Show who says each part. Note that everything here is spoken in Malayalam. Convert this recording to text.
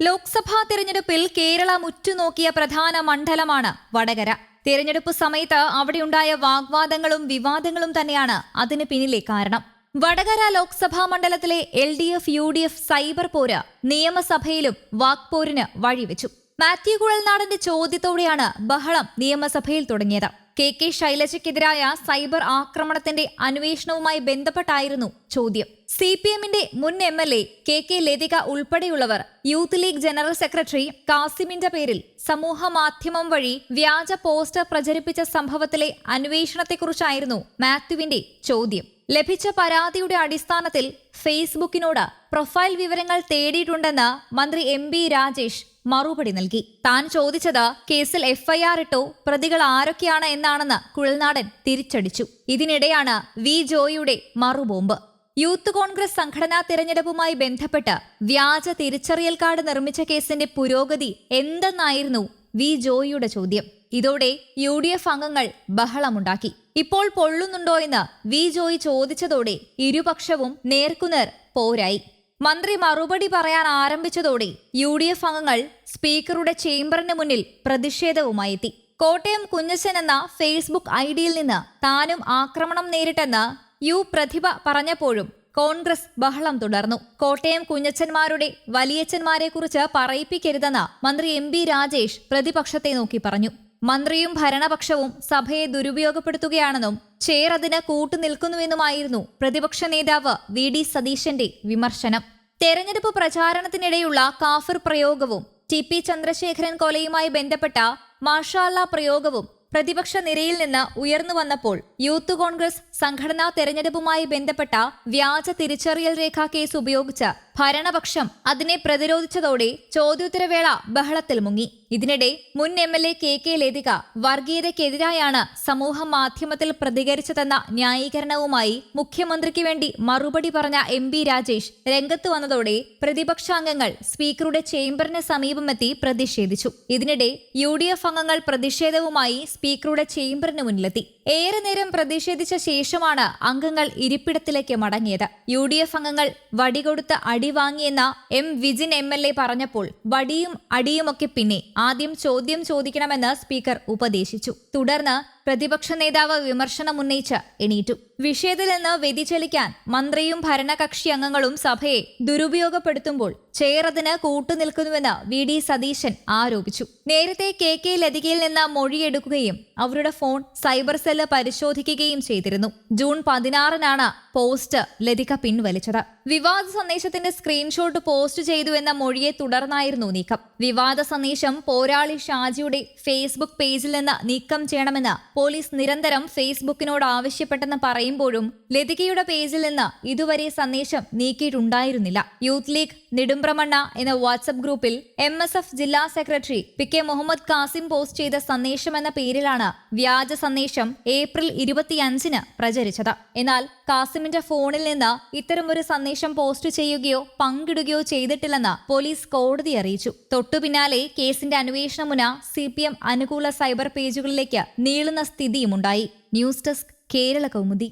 Speaker 1: ലോക്സഭാ തെരഞ്ഞെടുപ്പിൽ കേരളം ഉറ്റുനോക്കിയ പ്രധാന മണ്ഡലമാണ് വടകര. തെരഞ്ഞെടുപ്പ് സമയത്ത് അവിടെയുണ്ടായ വാഗ്വാദങ്ങളും വിവാദങ്ങളും തന്നെയാണ് അതിന് പിന്നിലെ കാരണം. വടകര ലോക്സഭാ മണ്ഡലത്തിലെ L D F U D F cyber പോര് നിയമസഭയിലും വാക്പോരിന് വഴിവെച്ചു. മാത്യു കുഴൽനാടന്റെ ചോദ്യത്തോടെയാണ് ബഹളം നിയമസഭയിൽ തുടങ്ങിയത്. കെ കെ ശൈലജയ്ക്കെതിരായ സൈബർ ആക്രമണത്തിന്റെ അന്വേഷണവുമായി ബന്ധപ്പെട്ടായിരുന്നു ചോദ്യം. സി പി എമ്മിന്റെ മുൻ M L A K K Lathika ഉൾപ്പെടെയുള്ളവർ യൂത്ത് ലീഗ് ജനറൽ സെക്രട്ടറി കാസിമിന്റെ പേരിൽ സമൂഹ മാധ്യമം വഴി വ്യാജ പോസ്റ്റർ പ്രചരിപ്പിച്ച സംഭവത്തിലെ അന്വേഷണത്തെക്കുറിച്ചായിരുന്നു മാത്യുവിന്റെ ചോദ്യം. ലഭിച്ച പരാതിയുടെ അടിസ്ഥാനത്തിൽ ഫേസ്ബുക്കിനോട് പ്രൊഫൈൽ വിവരങ്ങൾ തേടിയിട്ടുണ്ടെന്ന് മന്ത്രി എം ബി രാജേഷ് മറുപടി നൽകി. താൻ ചോദിച്ചത് കേസിൽ എഫ്ഐആർ ഇട്ടോ പ്രതികൾ ആരൊക്കെയാണ് എന്നാണെന്ന് കുഴൽനാടൻ തിരിച്ചടിച്ചു. ഇതിനിടെയാണ് വി ജോയിയുടെ മറുബോംബ് യൂത്ത് കോൺഗ്രസ് സംഘടനാ തിരഞ്ഞെടുപ്പുമായി ബന്ധപ്പെട്ട് വ്യാജ തിരിച്ചറിയൽ കാർഡ് നിർമ്മിച്ച കേസിന്റെ പുരോഗതി എന്തെന്നായിരുന്നു വി ജോയിയുടെ ചോദ്യം. ഇതോടെ യു ഡി എഫ് അംഗങ്ങൾ ബഹളമുണ്ടാക്കി. ഇപ്പോൾ പൊള്ളുന്നുണ്ടോ എന്ന് വി ജോയി ചോദിച്ചതോടെ ഇരുപക്ഷവും നേർക്കുനേർ പോരായി. മന്ത്രി മറുപടി പറയാൻ ആരംഭിച്ചതോടെ യു ഡി എഫ് അംഗങ്ങൾ സ്പീക്കറുടെ ചേംബറിന് മുന്നിൽ പ്രതിഷേധവുമായി എത്തി കോട്ടയം കുഞ്ഞച്ചൻ എന്ന ഫേസ്ബുക്ക് ഐഡിയിൽ നിന്ന് താനും ആക്രമണം നേരിട്ടെന്ന് യു പ്രതിഭ പറഞ്ഞപ്പോഴും കോൺഗ്രസ് ബഹളം തുടർന്നു. കോട്ടയം കുഞ്ഞച്ചന്മാരുടെ വലിയച്ഛന്മാരെക്കുറിച്ച് പറയിപ്പിക്കരുതെന്ന് മന്ത്രി എം ബി രാജേഷ് പ്രതിപക്ഷത്തെ നോക്കി പറഞ്ഞു. മന്ത്രിയും ഭരണപക്ഷവും സഭയെ ദുരുപയോഗപ്പെടുത്തുകയാണെന്നും ചേർ അതിന് കൂട്ടുനിൽക്കുന്നുവെന്നുമായിരുന്നു പ്രതിപക്ഷ നേതാവ് വി ഡി സതീശന്റെ വിമർശനം. തെരഞ്ഞെടുപ്പ് പ്രചാരണത്തിനിടെയുള്ള കാഫിർ പ്രയോഗവും ടി പി ചന്ദ്രശേഖരൻ കൊലയുമായി ബന്ധപ്പെട്ട മാഷാല്ല പ്രയോഗവും പ്രതിപക്ഷ നിരയിൽ നിന്ന് ഉയർന്നു വന്നപ്പോൾ യൂത്ത് കോൺഗ്രസ് സംഘടനാ തെരഞ്ഞെടുപ്പുമായി ബന്ധപ്പെട്ട വ്യാജ തിരിച്ചറിയൽ രേഖ കേസ് ഉപയോഗിച്ച് ഭരണപക്ഷം അതിനെ പ്രതിരോധിച്ചതോടെ ചോദ്യോത്തരവേള ബഹളത്തിൽ മുങ്ങി. ഇതിനിടെ മുൻ M L A K K Lathika വർഗീയതയ്ക്കെതിരായാണ് സമൂഹ മാധ്യമത്തിൽ പ്രതികരിച്ചതെന്ന ന്യായീകരണവുമായി മുഖ്യമന്ത്രിക്ക് വേണ്ടി മറുപടി പറഞ്ഞ എം ബി രാജേഷ് രംഗത്ത് വന്നതോടെ പ്രതിപക്ഷാംഗങ്ങൾ സ്പീക്കറുടെ ചേംബറിന് സമീപമെത്തി പ്രതിഷേധിച്ചു. ഇതിനിടെ യു ഡി എഫ് അംഗങ്ങൾ പ്രതിഷേധവുമായി സ്പീക്കറുടെ ചേംബറിന് മുന്നിലെത്തി. ഏറെ നേരം പ്രതിഷേധിച്ച ശേഷമാണ് അംഗങ്ങൾ ഇരിപ്പിടത്തിലേക്ക് മടങ്ങിയത്. യു ഡി എഫ് അംഗങ്ങൾ വടികൊടുത്ത് അടി വാങ്ങിയെന്ന M Vijin M L A പറഞ്ഞപ്പോൾ വടിയും അടിയുമൊക്കെ പിന്നെ ആദ്യം ചോദ്യം ചോദിക്കണമെന്ന് സ്പീക്കർ ഉപദേശിച്ചു. തുടർന്ന് പ്രതിപക്ഷ നേതാവ് വിമർശനമുന്നയിച്ച് എണീറ്റു. വിഷയത്തിൽ നിന്ന് വ്യതിചലിക്കാൻ മന്ത്രിയും ഭരണകക്ഷി അംഗങ്ങളും സഭയെ ദുരുപയോഗപ്പെടുത്തുമ്പോൾ ചെയർ അതിന് കൂട്ടുനിൽക്കുന്നുവെന്ന് വി ഡി സതീശൻ ആരോപിച്ചു. നേരത്തെ കെ കെ ലതികയിൽ നിന്ന് മൊഴിയെടുക്കുകയും അവരുടെ ഫോൺ സൈബർ സെല്ല് പരിശോധിക്കുകയും ചെയ്തിരുന്നു. ജൂൺ പതിനാറിനാണ് പോസ്റ്റ് ലതിക പിൻവലിച്ചത്. വിവാദ സന്ദേശത്തിന്റെ സ്ക്രീൻഷോട്ട് പോസ്റ്റ് ചെയ്തുവെന്ന മൊഴിയെ തുടർന്നായിരുന്നു നീക്കം. വിവാദ സന്ദേശം പോരാളി ഷാജിയുടെ ഫേസ്ബുക്ക് പേജിൽ നിന്ന് നീക്കം ചെയ്യണമെന്ന് പോലീസ് നിരന്തരം ഫേസ്ബുക്കിനോട് ആവശ്യപ്പെട്ടെന്ന് പറയുമ്പോഴും ലതികയുടെ പേജിൽ നിന്ന് ഇതുവരെ സന്ദേശം നീക്കിയിട്ടുണ്ടായിരുന്നില്ല. യൂത്ത് ലീഗ് നെടുമ്പ്രമണ്ണ എന്ന വാട്സപ്പ് ഗ്രൂപ്പിൽ എം ജില്ലാ secretary P K Muhammad Kasim post ചെയ്ത സന്ദേശം എന്ന പേരിലാണ് വ്യാജ സന്ദേശം ഏപ്രിൽ ഇരുപത്തിയഞ്ചിന് പ്രചരിച്ചത്. എന്നാൽ കാസിമിന്റെ ഫോണിൽ നിന്ന് ഇത്തരമൊരു സന്ദേശം പോസ്റ്റ് ചെയ്യുകയോ പങ്കിടുകയോ ചെയ്തിട്ടില്ലെന്ന് പോലീസ് കോടതി അറിയിച്ചു. തൊട്ടുപിന്നാലെ കേസിന്റെ അന്വേഷണമുന സി പി എം അനുകൂല സൈബർ പേജുകളിലേക്ക് നീളുന്ന സ്ഥിതിയുമുണ്ടായി. News desk Kerala Kaumudi.